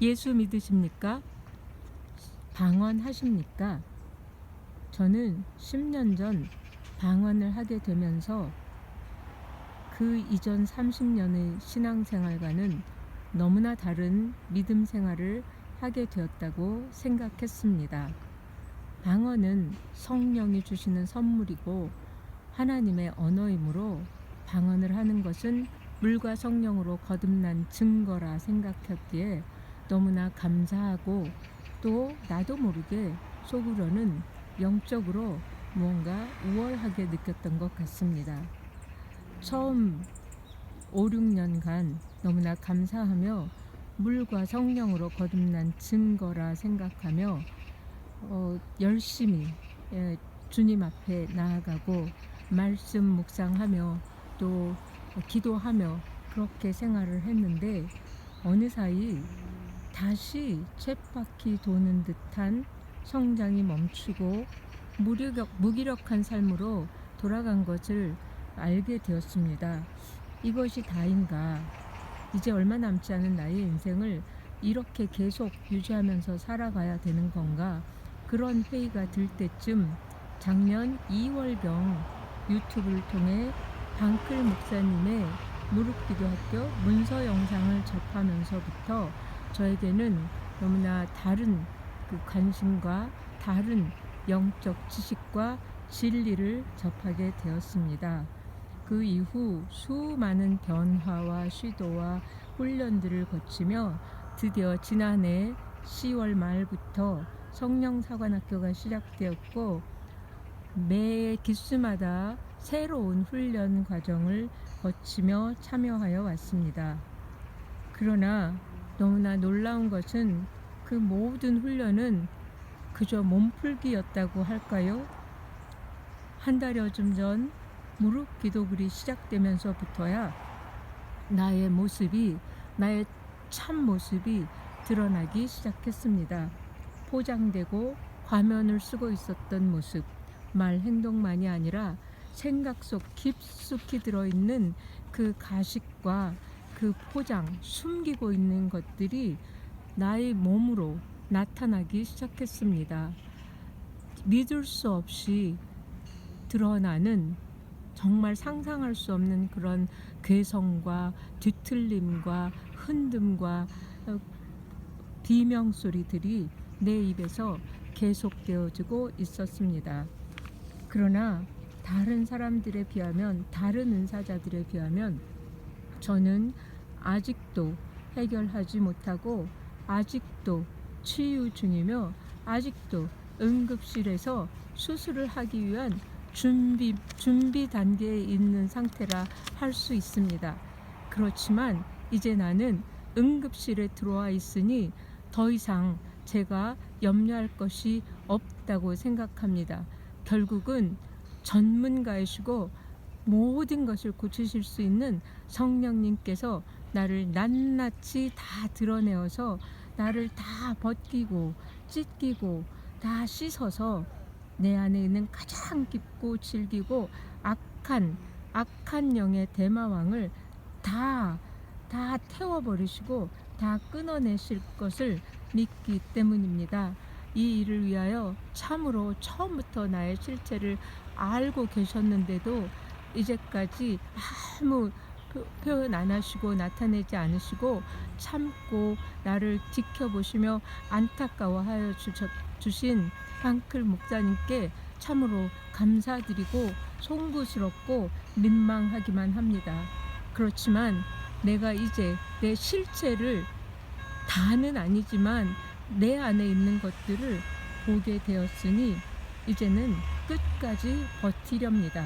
예수 믿으십니까? 방언하십니까? 저는 10년 전 방언을 하게 되면서 그 이전 30년의 신앙생활과는 너무나 다른 믿음 생활을 하게 되었다고 생각했습니다. 방언은 성령이 주시는 선물이고 하나님의 언어이므로 방언을 하는 것은 물과 성령으로 거듭난 증거라 생각했기에 너무나 감사하고 또 나도 모르게 속으로는 영적으로 무언가 우월하게 느꼈던 것 같습니다. 처음 5, 6년간 너무나 감사하며 물과 성령으로 거듭난 증거라 생각하며 어, 열심히 예, 주님 앞에 나아가고 말씀 묵상하며 또 기도하며 그렇게 생활을 했는데 어느 사이 다시 쳇바퀴 도는 듯한 성장이 멈추고 무기력, 무기력한 삶으로 돌아간 것을 알게 되었습니다. 이것이 다인가? 이제 얼마 남지 않은 나의 인생을 이렇게 계속 유지하면서 살아가야 되는 건가? 그런 회의가 들 때쯤 작년 2월경 유튜브를 통해 방클 목사님의 무릎기도 학교 문서 영상을 접하면서부터 저에게는 너무나 다른 그 관심과 다른 영적 지식과 진리를 접하게 되었습니다. 그 이후 수많은 변화와 시도와 훈련들을 거치며 드디어 지난해 10월 말부터 성령사관학교가 시작되었고 매 기수마다 새로운 훈련 과정을 거치며 참여하여 왔습니다. 그러나 너무나 놀라운 것은 그 모든 훈련은 그저 몸풀기였다고 할까요? 한 달여 좀전 무릎 기도글이 시작되면서부터야 나의 모습이 나의 참 모습이 드러나기 시작했습니다. 포장되고 과면을 쓰고 있었던 모습, 말 행동만이 아니라 생각 속 깊숙이 들어있는 그 가식과 그 포장, 숨기고 있는 것들이 나의 몸으로 나타나기 시작했습니다. 믿을 수 없이 드러나는 정말 상상할 수 없는 그런 괴성과 뒤틀림과 흔듦과 어, 비명 소리들이 내 입에서 계속되어지고 있었습니다. 그러나 다른 사람들에 비하면 다른 은사자들에 비하면 저는 아직도 해결하지 못하고 아직도 치유 중이며 아직도 응급실에서 수술을 하기 위한 준비 준비 단계에 있는 상태라 할 수 있습니다. 그렇지만 이제 나는 응급실에 들어와 있으니 더 이상 제가 염려할 것이 없다고 생각합니다. 결국은 전문가이시고 모든 것을 고치실 수 있는 성령님께서 나를 낱낱이 다 드러내어서 나를 다 벗기고 찢기고 다 씻어서 내 안에 있는 가장 깊고 질기고 악한 악한 영의 대마왕을 다 다 태워버리시고 다 끊어내실 것을 믿기 때문입니다. 이 일을 위하여 참으로 처음부터 나의 실체를 알고 계셨는데도 이제까지 아무 표- 표현 안 하시고 나타내지 않으시고 참고 나를 지켜보시며 안타까워하여 주신 한클 목사님께 참으로 감사드리고 송구스럽고 민망하기만 합니다. 그렇지만 내가 이제 내 실체를 다는 아니지만 내 안에 있는 것들을 보게 되었으니 이제는 끝까지 버티렵니다.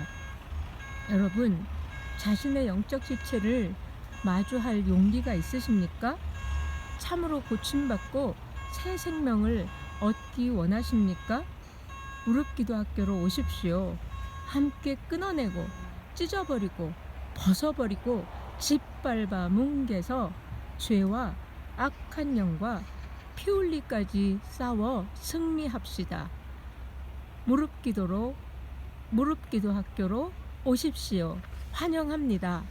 여러분, 자신의 영적 실체를 마주할 용기가 있으십니까? 참으로 고침받고 새 생명을 얻기 원하십니까? 무릎기도 학교로 오십시오. 함께 끊어내고 찢어버리고 벗어버리고 짓밟아 뭉개서 죄와 악한 영과 피 흘리까지 싸워 승리합시다. 무릎기도로 무릎기도 학교로 오십시오. 환영합니다.